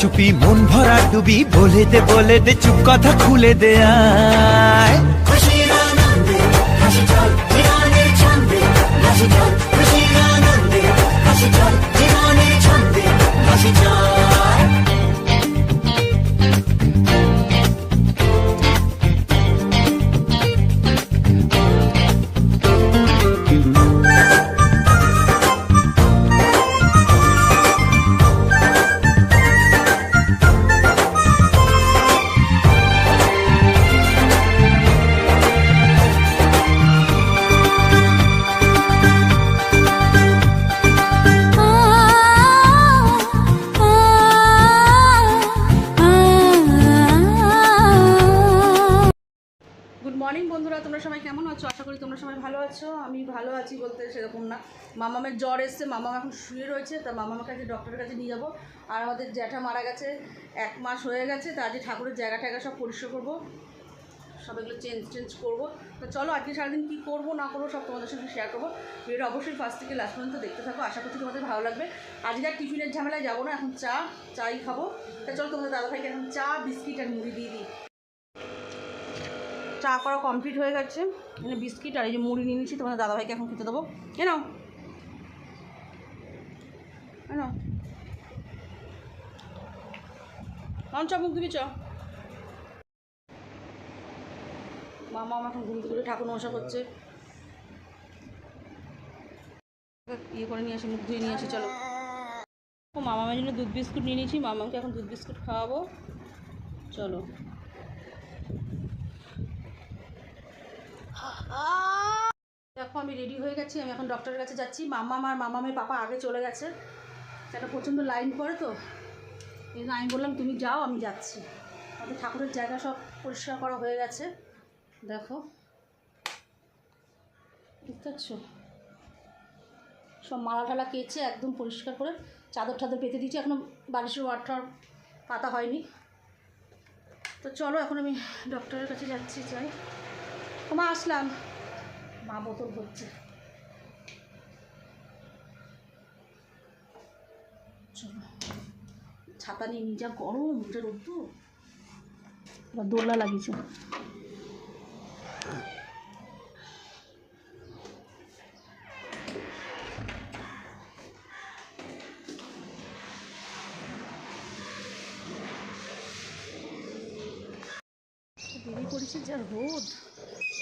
চুপি মন ভরা ডুবি, বলে দে বলে দে, চুপ কথা খুলে দে, আয়। জীবনে ছন্দে সবাই ভালো আছো? আমি ভালো আছি বলতে সেরকম না। মামামের জ্বর এসছে, মামাম এখন শুয়ে রয়েছে, তা মামামের কাছে ডক্টরের কাছে নিয়ে যাব। আর আমাদের জ্যাঠা মারা গেছে, এক মাস হয়ে গেছে, তা আজকে ঠাকুরের জায়গা টায়গা সব পরিষ্কার করব। সব এগুলো চেঞ্জ চেঞ্জ করব। তো চলো আজকে সারাদিন কী করব, না করব, সব তোমাদের সঙ্গে শেয়ার করব। ভিডিওটা অবশ্যই ফার্স্ট থেকে লাস্ট পর্যন্ত দেখতে থাকো, আশা করছি তোমাদের ভালো লাগবে। আজকে আর টিফিনের ঝামেলায় যাব না, এখন চা, চাই খাব। তা চলো তোমাদের দাদাভাইকে এখন চা, বিস্কিট আর মুড়ি দিয়ে দিই। চা করা কমপ্লিট হয়ে গেছে। এখানে বিস্কিট আর এই যে মুড়ি নিয়ে নিচ্ছি, তোমাদের দাদাভাইকে এখন খেতে দেবো। এ নাও এ নাও মুখ দিবি চ। মামা আমার এখন ঘুম থেকে ঠাকুর মশা করছে। ইয়ে করে নিয়ে আসি, মুখ ধুয়ে নিয়ে আসি, চলো। মামামের জন্য দুধ বিস্কুট নিয়ে নিয়েছি, মামাকে এখন দুধ বিস্কুট খাওয়াবো। চলো। দেখো, আমি রেডি হয়ে গেছি, আমি এখন ডক্টরের কাছে যাচ্ছি। মামা আর মামামের পাপা আগে চলে গেছে। একটা প্রচণ্ড লাইন পড়ে তো। এই আমি বললাম, তুমি যাও, আমি যাচ্ছি। আমাদের ঠাকুরের জায়গা সব পরিষ্কার করা হয়ে গেছে। দেখো। বুঝতে পারছ সব মালা টালা কেচে একদম পরিষ্কার করে চাদর টাদর পেতে দিয়েছি। এখনও বালিশের ওয়াটার পাতা হয়নি। তো চলো, এখন আমি ডক্টরের কাছে যাচ্ছি, যাই। মা, আসলাম। মা বোতল চলো। ছাতা নিয়ে যা গরম যা রোদ্দু এবার দোলা লাগিয়েছে। দেরি করেছে, যা রোদ।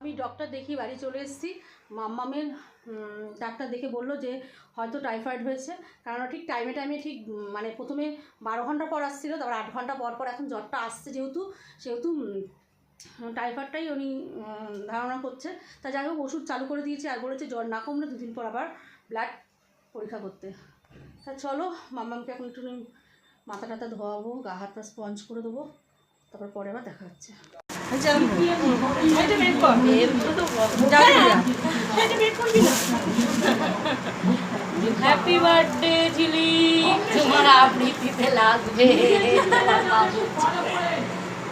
আমি ডক্টর দেখি বাড়ি চলে এসেছি। মাম্মামের ডাক্তার দেখে বলল যে হয়তো টাইফয়েড হয়েছে। কারণ ঠিক টাইমে টাইমে ঠিক মানে প্রথমে বারো ঘণ্টা পর আসছিল, তারপর আট ঘণ্টা পর পর এখন জ্বরটা আসছে যেহেতু, সেহেতু টাইফয়েডটাই উনি ধারণা করছে। তা যাই হোক, ওষুধ চালু করে দিয়েছে আর বলেছে জ্বর না কমলে দুদিন পর আবার ব্লাড পরীক্ষা করতে। তা চলো, মাম্মামকে এখন একটু মাথা টাথা ধোয়াবো গা হাত স্পঞ্জ করে দেবো। তারপর পরে আবার দেখা হচ্ছে। হ্যাপি বার্থডে ঝিলি তোমার আবৃত্তিতে লাগবে।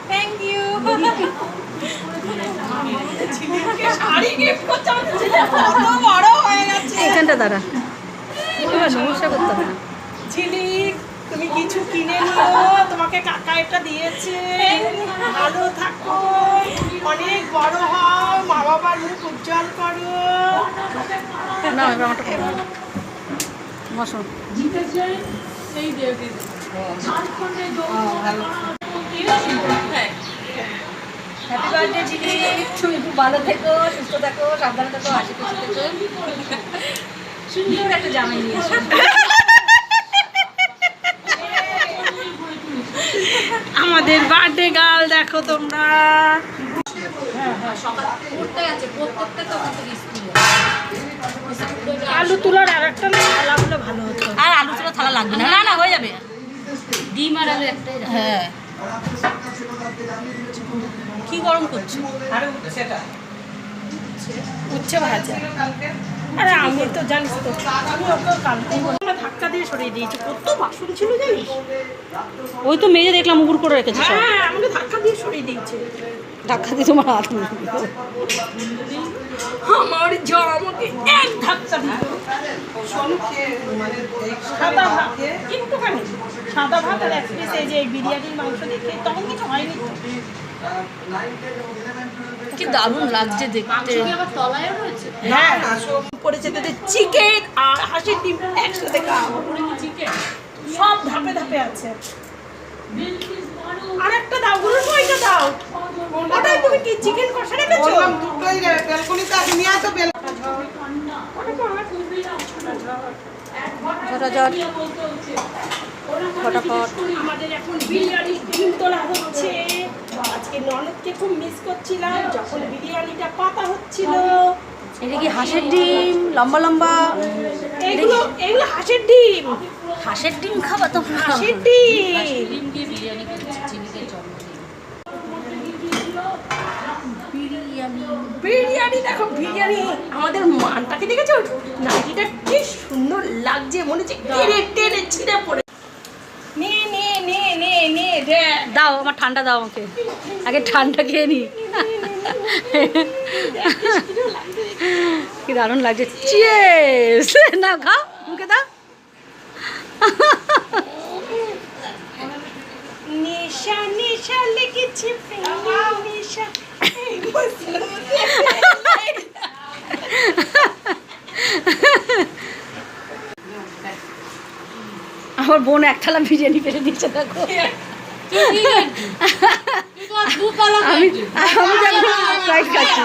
থ্যাংক ইউ এখানটা দাঁড়া। সমস্যা করতে হবে না। ঝিলি তুমি কিছু কিনে নিও তোমাকে কাকা এটা দিয়েছে। ভালো থাকো অনেক বড় হও মা বাবার মুখ উজ্জ্বল করো। না এবার আমারটা করো। বসো। হ্যাপি বার্থডে ঝিলি তুমি খুব ভালো থেকো সুস্থ থাকো সাবধানে থাকো হাসি খুশি থেকো। সুন্দর। একটা জামাই নিয়েছো। আমাদের বার্থডে গার্ল দেখো তোমরা। আলু তুলার আর একটা থালা হলে ভালো হতো। আর আলু ছোলা থালা লাগবে না। না না হয়ে যাবে। ডিম আর আলু একটাই হ্যাঁ। কি গরম করছ? উচ্ছে ভাজা। আরে আমি তো জানিস তো আমি ওকে কালকেই ধাক্কা দিয়ে সরিয়ে দিয়েছি কত বাসন ছিল জানিস? ওই তো মেজে দেখলাম উপুর করে রেখেছে হ্যাঁ আমাকে ধাক্কা দিয়ে সরিয়ে দিয়েছে। ধাক্কা দিয়ে তোমার হাত আমার যা আমাকে এক ধাক্কা দিল। সাদা ভাত একটুখানি। সাদা ভাত আর এক পিস এই যে বিরিয়ানির মাংস দেখে তখন কিছু হয়নি। কি দারুণ লাগছে দেখতে। হ্যাঁ তাদের চিকেন আর হাঁসের ডিম একসাথে খাওয়া। সব ধাপে ধাপে আছে। আর একটা দাও গুলো ওইটা দাও। ওটাই তুমি কি চিকেন কষা রেখেছো? ঝটাঝট ফটাফট। আমাদের এখন বিরিয়ানি ডিম তোলা হচ্ছে। আজকে ননদকে খুব মিস করছিলাম যখন বিরিয়ানিটা পাতা হচ্ছিল। এটা কি হাঁসের ডিম? লম্বা লম্বা? এগুলো এগুলো হাঁসের ডিম। হাঁসের ডিম খাবা তো। হাঁসের ডিম। বিরিয়ানি। বিরিয়ানি দেখো বিরিয়ানি আমাদের মানটাকে দেখেছ নাইটিটা কি সুন্দর লাগছে মনে হচ্ছে টেনে টেনে ছিঁড়ে পড়ে নে নে নে নে নে দাও আমার ঠান্ডা দাও আমাকে আগে ঠান্ডা খেয়ে নি কি দারুণ লাগছে চিয়েস না খাও মুখে দাও নেশা নেশা লেগেছে নেশা এই বসল আমার বোন এক থালা বিরিয়ানি পেরে দিচ্ছে দেখো। আমি আমি যখন খাচ্ছি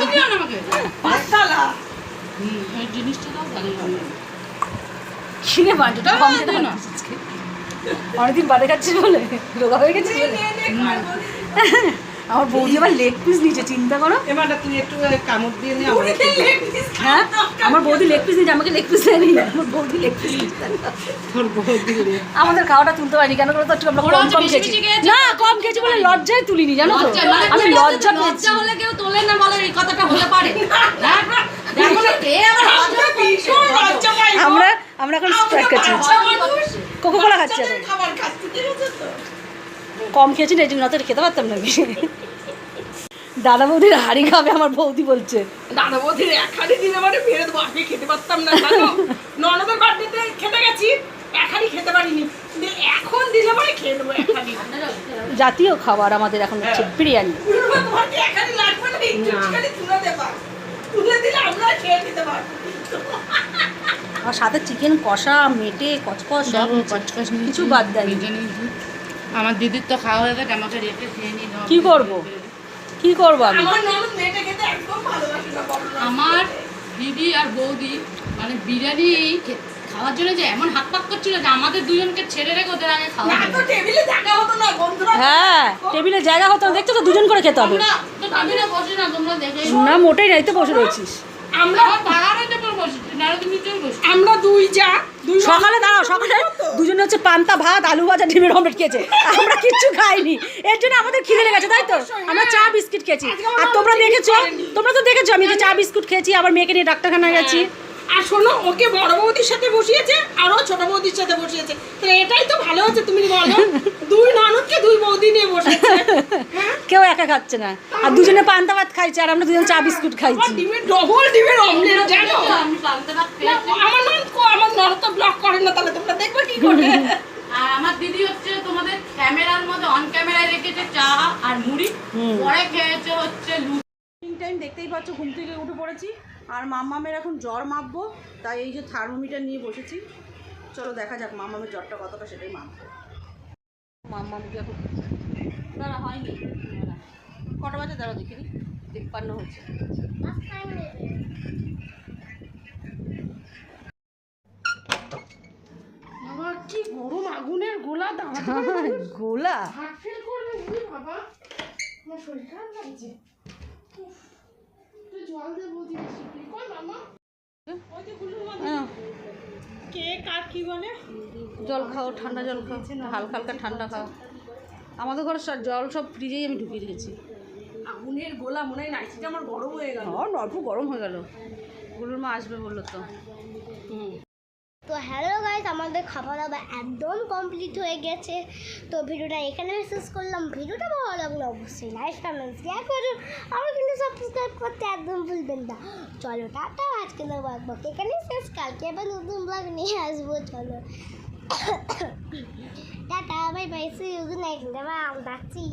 কিনে বাড়িটা কম খেতে না। অনেকদিন বাদে খাচ্ছিস বলে রোগা হয়ে গেছিস বলে? আমার বৌদি আবার লেগ পিস নিচে চিন্তা করো। এবারটা তুই একটু কামড় দিয়ে নে আমরা হ্যাঁ? আমার বৌদি লেগ পিস নিচে আমাকে লেগ পিস দেয়নি। আমার বৌদি লেগ পিস আমাদের খাওয়াটা তুলতে পারিনি কেন করে তো? একটু আমরা কম কম খেয়েছি। না কম খেয়েছি বলে লজ্জায় তুলিনি জানো তো? আমি লজ্জা পেয়েছি। হলে কেউ তোলে না বলে এই কথাটা হতে পারে। না, লজ্জা লজ্জা। আমরা আমরা এখন স্প্রাইট খাচ্ছি কোকো কোলা খাচ্ছি এখন? কম খেয়েছি না এই জন্য খেতে পারতাম না দাদা বৌদির হাড়ি খাবে আমার বৌদি বলছে। দাদা বৌদির এক হাঁড়ি দিলে মানে ফেরত আগে খেতে পারতাম না জানো? ননদের বাড়িতে খেতে গেছি এক হাঁড়ি খেতে পারিনি। এখন দিলে মানে খেয়ে দেবো এক হাঁড়ি। জাতীয় খাবার আমাদের এখন হচ্ছে বিরিয়ানি। তোমার কি এক হাঁড়ি লাগবে না তুলে দেবা। তুলে দিলে আমরা খেয়ে নিতে পারব। আর সাথে চিকেন কষা মেটে কচকচ সব কিছু বাদ দেয়নি। আমার দিদির তো খাওয়া হয়ে গেছে আমাকে রেখে খেয়ে নিল কি করব? কি করব আমি? আমার ননদ মেয়েটা খেতে একদম ভালোবাসি না বলো আমার দিদি আর বৌদি মানে বিরিয়ানি খাওয়ার জন্য যে এমন হাত পাক করছিল যে আমাদের দুজনকে ছেড়ে রেখে ওদের আগে খাওয়া না তো টেবিলে জায়গা হতো না বন্ধুরা। হ্যাঁ টেবিলে জায়গা হতো না, দেখছ তো দুজন করে খেতে হবে। আমরা তো টেবিলে বসি না তোমরা দেখে না মোটেই নাই তো বসে রয়েছিস। আমরা আমার দুই যা সকালে দাঁড়াও সকালে দুজনে হচ্ছে পান্তা ভাত আলু ভাজা ডিমের অমলেট খেয়েছে। আমরা কিচ্ছু খাইনি। এর জন্য আমাদের খিদে লেগেছে তাই তো? আমরা চা বিস্কিট খেয়েছি। আর তোমরা দেখেছ তোমরা তো দেখেছ আমি যে চা বিস্কুট খেয়েছি আবার মেয়েকে নিয়ে ডাক্তারখানায় গেছি। আর শোনো ওকে বড় বৌদির সাথে বসিয়েছে আর ও ছোট বৌদির সাথে বসিয়েছে। তো এটাই তো ভালো হচ্ছে তুমি বলো দুই ননদকে দুই বৌদি নিয়ে বসেছে হ্যাঁ কেউ একা খাচ্ছে না। আর দুজনে পান্তা ভাত খাইছে আর আমরা দুজন চা বিস্কুট খাইছি। ডিমের ডবল ডিমের অমলেট জানো? আমি পান্তা ভাত না, খেয়েছি আমার ননদ আমার ননদ তো ব্লক করে না তাহলে তোমরা দেখবে কি করে? আর আমার দিদি হচ্ছে তোমাদের ক্যামেরার মধ্যে অন ক্যামেরায় রেখেছে চা আর মুড়ি। পরে খেয়েছে হচ্ছে লুচি টাইম দেখতেই পাচ্ছ ঘুম থেকে উঠে পড়েছি। আর মাম্মামের এখন জ্বর মাপবো তাই এই যে থার্মোমিটার নিয়ে বসেছি। চলো দেখা যাক মাম্মামের জ্বরটা কতটা সেটাই মাপবো। মাম্মামকে এখন হয়নি। কটা বাজে দাঁড়া দেখিনি তিপ্পান্ন হচ্ছে বাবা কি গরম আগুনের গোলা দাঁড়া গোলা? হার্ট ফেল করবে উনি বাবা। আমার শরীর খারাপ লাগছে। জল দেবো মামা। হ্যাঁ, কেক আর কি বলে? জল খাও ঠান্ডা জল খাও হালকা হালকা ঠান্ডা খাও। আমাদের ঘরে সব জল সব ফ্রিজেই আমি ঢুকিয়ে রেখেছি। আগুনের গোলা মনে হয় নাইটিটা আমার গরম হয়ে গেল। হ্যাঁ অল্প গরম হয়ে গেল। গুলুর মা আসবে বলল তো। হুম। তো হ্যালো গাইজ আমাদের খাবার দাবার একদম কমপ্লিট হয়ে গেছে। তো ভিডিওটা এখানে শেষ করলাম। ভিডিওটা ভালো লাগল অবশ্যই লাইক কমেন্ট শেয়ার করুন আমার কিন্তু সাবস্ক্রাইব করতে একদম ভুলবেন না। চলো টাটা। আজকে তো ব্লগ এখানে শেষ। কালকে আবার নতুন ব্লগ নিয়ে আসব চলো। Tata bye bye see you good night যাচ্ছি